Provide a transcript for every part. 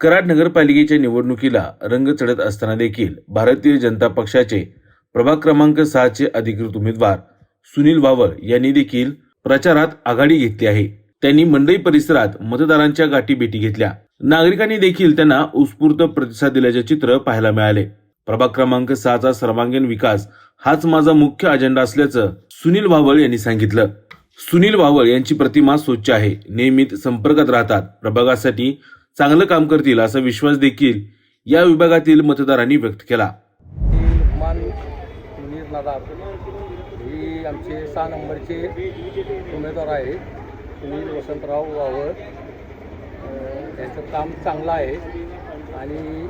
कराड नगरपालिकेच्या निवडणुकीला रंग चढत असताना देखील भारतीय जनता पक्षाचे प्रभाग क्रमांक सहाचे अधिकृत उमेदवार सुनील वावळ यांनी देखील प्रचारात आघाडी घेतली आहे. त्यांनी मंडई परिसरात मतदारांच्या गाठी भेटी घेतल्या. नागरिकांनी देखील त्यांना उत्स्फूर्त प्रतिसाद दिल्याचे चित्र पाहायला मिळाले. प्रभाग क्रमांक सहाचा सर्वांगीण विकास हाच माझा मुख्य अजेंडा असल्याचं सुनील वावळ यांनी सांगितलं. सुनील वावळ यांची प्रतिमा स्वच्छ आहे. नियमित संपर्कात राहतात. प्रभागासाठी चांगलं काम करतील असा विश्वास देखील या विभागातील मतदारांनी व्यक्त केला. ही आमचे सहा नंबरचे उमेदवार आहे सुनील वसंतराव वावळ अं, त्यांचं काम चांगलं आहे आणि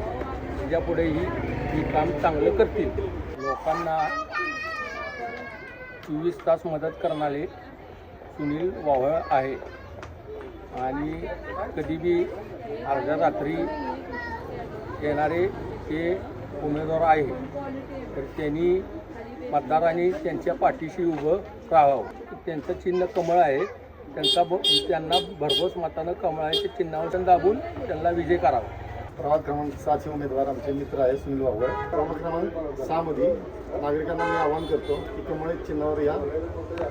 त्याच्यापुढेही ही काम चांगलं करतील. लोकांना चोवीस तास मदत करणारे सुनील वावळ आहे. आणि कधीबी अर्ध्या रात्री येणारे ते उमेदवार आहे तर त्यांनी मतदारांनी त्यांच्या पाठीशी उभं राहावं. त्यांचं चिन्ह कमळ आहे. त्यांचा ब त्यांना भरघोस मतानं कमळाच्या चिन्हावर दाबून त्यांना विजय करावा. प्रभाग क्रमांक सहाचे उमेदवार आमचे मित्र आहे सुनील वावळ. प्रभाग क्रमांक सहामध्ये नागरिकांना मी आवाहन करतो की कमळ चिन्हावर या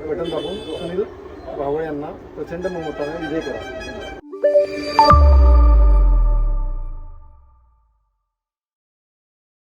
बटन दाबून सुनील वावळ यांना प्रचंड बहुमताने विजय करा.